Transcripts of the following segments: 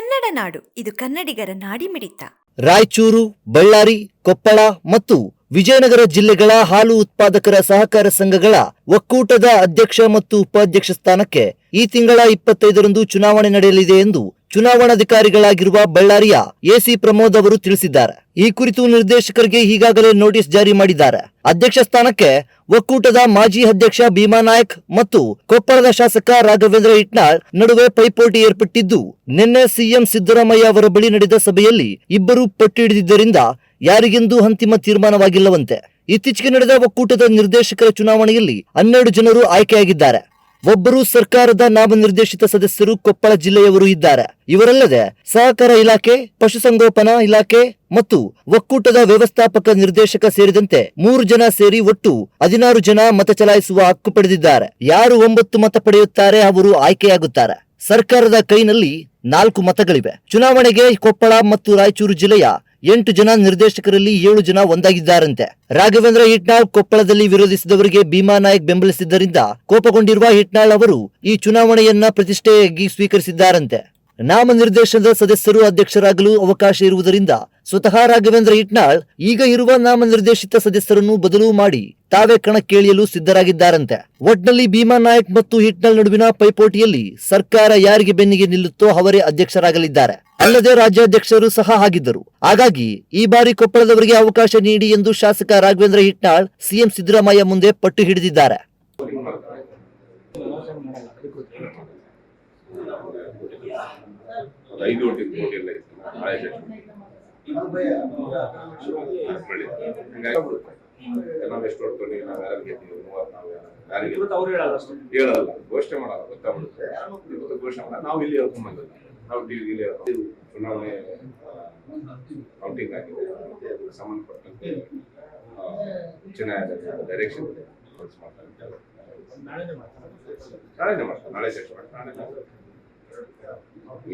ಕನ್ನಡ ನಾಡು. ಇದು ಕನ್ನಡಿಗರ ನಾಡಿಮಿಡಿತ. ರಾಯಚೂರು, ಬಳ್ಳಾರಿ, ಕೊಪ್ಪಳ ಮತ್ತು ವಿಜಯನಗರ ಜಿಲ್ಲೆಗಳ ಹಾಲು ಉತ್ಪಾದಕರ ಸಹಕಾರ ಸಂಘಗಳ ಒಕ್ಕೂಟದ ಅಧ್ಯಕ್ಷ ಮತ್ತು ಉಪಾಧ್ಯಕ್ಷ ಸ್ಥಾನಕ್ಕೆ ಈ ತಿಂಗಳ ಇಪ್ಪತ್ತೈದರಂದು ಚುನಾವಣೆ ನಡೆಯಲಿದೆ ಎಂದು ಚುನಾವಣಾಧಿಕಾರಿಗಳಾಗಿರುವ ಬಳ್ಳಾರಿಯ ಎಸಿ ಪ್ರಮೋದ್ ಅವರು ತಿಳಿಸಿದ್ದಾರೆ. ಈ ಕುರಿತು ನಿರ್ದೇಶಕರಿಗೆ ಈಗಾಗಲೇ ನೋಟಿಸ್ ಜಾರಿ ಮಾಡಿದ್ದಾರೆ. ಅಧ್ಯಕ್ಷ ಸ್ಥಾನಕ್ಕೆ ಒಕ್ಕೂಟದ ಮಾಜಿ ಅಧ್ಯಕ್ಷ ಭೀಮಾ ನಾಯಕ್ ಮತ್ತು ಕೊಪ್ಪಳದ ಶಾಸಕ ರಾಘವೇಂದ್ರ ಇಟ್ನಾಳ್ ನಡುವೆ ಪೈಪೋಟಿ ಏರ್ಪಟ್ಟಿದ್ದು, ನಿನ್ನೆ ಸಿಎಂ ಸಿದ್ದರಾಮಯ್ಯ ಅವರ ಬಳಿ ನಡೆದ ಸಭೆಯಲ್ಲಿ ಇಬ್ಬರು ಪಟ್ಟು ಹಿಡಿದಿದ್ದರಿಂದ ಯಾರಿಗೆಂದೂ ಅಂತಿಮ ತೀರ್ಮಾನವಾಗಿಲ್ಲವಂತೆ. ಇತ್ತೀಚೆಗೆ ನಡೆದ ಒಕ್ಕೂಟದ ನಿರ್ದೇಶಕರ ಚುನಾವಣೆಯಲ್ಲಿ ಹನ್ನೆರಡು ಜನರು ಆಯ್ಕೆಯಾಗಿದ್ದಾರೆ. ಒಬ್ಬರು ಸರ್ಕಾರದ ನಾಮನಿರ್ದೇಶಿತ ಸದಸ್ಯರು ಕೊಪ್ಪಳ ಜಿಲ್ಲೆಯವರು ಇದ್ದಾರೆ. ಇವರಲ್ಲದೆ ಸಹಕಾರ ಇಲಾಖೆ, ಪಶುಸಂಗೋಪನಾ ಇಲಾಖೆ ಮತ್ತು ಒಕ್ಕೂಟದ ವ್ಯವಸ್ಥಾಪಕ ನಿರ್ದೇಶಕ ಸೇರಿದಂತೆ ಮೂರು ಜನ ಸೇರಿ ಒಟ್ಟು ಹದಿನಾರು ಜನ ಮತ ಚಲಾಯಿಸುವ ಹಕ್ಕು ಪಡೆದಿದ್ದಾರೆ. ಯಾರು ಒಂಬತ್ತು ಮತ ಪಡೆಯುತ್ತಾರೆ ಅವರು ಆಯ್ಕೆಯಾಗುತ್ತಾರೆ. ಸರ್ಕಾರದ ಕೈನಲ್ಲಿ ನಾಲ್ಕು ಮತಗಳಿವೆ. ಚುನಾವಣೆಗೆ ಕೊಪ್ಪಳ ಮತ್ತು ರಾಯಚೂರು ಜಿಲ್ಲೆಯ ಎಂಟು ಜನ ನಿರ್ದೇಶಕರಲ್ಲಿ ಏಳು ಜನ ಒಂದಾಗಿದ್ದಾರಂತೆ. ರಾಘವೇಂದ್ರ ಹಿಟ್ನಾಳ್ ಕೊಪ್ಪಳದಲ್ಲಿ ವಿರೋಧಿಸಿದವರಿಗೆ ಭೀಮಾ ನಾಯಕ್ ಬೆಂಬಲಿಸಿದ್ದರಿಂದ ಕೋಪಗೊಂಡಿರುವ ಹಿಟ್ನಾಳ್ ಅವರು ಈ ಚುನಾವಣೆಯನ್ನ ಪ್ರತಿಷ್ಠೆಯಾಗಿ ಸ್ವೀಕರಿಸಿದ್ದಾರಂತೆ. ನಾಮನಿರ್ದೇಶನದ ಸದಸ್ಯರು ಅಧ್ಯಕ್ಷರಾಗಲು ಅವಕಾಶ ಇರುವುದರಿಂದ ಸ್ವತಃ ರಾಘವೇಂದ್ರ ಹಿಟ್ನಾಳ್ ಈಗ ಇರುವ ನಾಮನಿರ್ದೇಶಿತ ಸದಸ್ಯರನ್ನು ಬದಲು ಮಾಡಿ ತಾವೇ ಕಣಕ್ಕಿಳಿಯಲು ಸಿದ್ಧರಾಗಿದ್ದಾರಂತೆ. ಒಟ್ನಲ್ಲಿ ಭೀಮಾ ನಾಯಕ್ ಮತ್ತು ಹಿಟ್ನಾಳ್ ನಡುವಿನ ಪೈಪೋಟಿಯಲ್ಲಿ ಸರ್ಕಾರ ಯಾರಿಗೆ ಬೆನ್ನಿಗೆ ನಿಲ್ಲುತ್ತೋ ಅವರೇ ಅಧ್ಯಕ್ಷರಾಗಲಿದ್ದಾರೆ. ಅಲ್ಲದೆ ರಾಜ್ಯಾಧ್ಯಕ್ಷರು ಸಹ ಆಗಿದ್ದರು. ಹಾಗಾಗಿ ಈ ಬಾರಿ ಕೊಪ್ಪಳದವರಿಗೆ ಅವಕಾಶ ನೀಡಿ ಎಂದು ಶಾಸಕ ರಾಘವೇಂದ್ರ ಹಿಟ್ನಾಳ್ ಸಿಎಂ ಸಿದ್ದರಾಮಯ್ಯ ಮುಂದೆ ಪಟ್ಟು ಹಿಡಿದಿದ್ದಾರೆ. ಹೊಡ್ಕೊಂಡು ನಾವು ಯಾರು ಗೆದ್ದೀವಿ? ಮೂವತ್ತು ನಾವು ಹೇಳಲ್ಲ ಘೋಷಣೆ ಮಾಡಲ್ಲ ಗೊತ್ತಾಗ್ಬಿಡುತ್ತೆ. ಇವತ್ತು ಘೋಷಣೆ ಮಾಡಲ್ಲ ನಾವು ಇಲ್ಲಿ ಹೇಳ್ಕೊಂಡ್ ಬಂದಿಲ್ಲ ಚುನಾವಣೆ ಆಗಿದೆ ಸಂಬಂಧಪಟ್ಟಂತೆ ಡೈರೆಕ್ಷನ್ ಮಾಡ್ತಾರೆ, ನಾಳೆ ಮಾಡಿ, ನಾಳೆ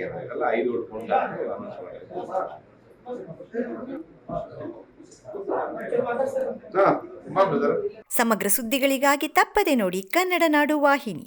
ಏನಾಗಲ್ಲ ಐದು ತುಂಬಾ ಸಮಗ್ರ ಸುದ್ದಿಗಳಿಗಾಗಿ ತಪ್ಪದೆ ನೋಡಿ ಕನ್ನಡ ನಾಡು ವಾಹಿನಿ.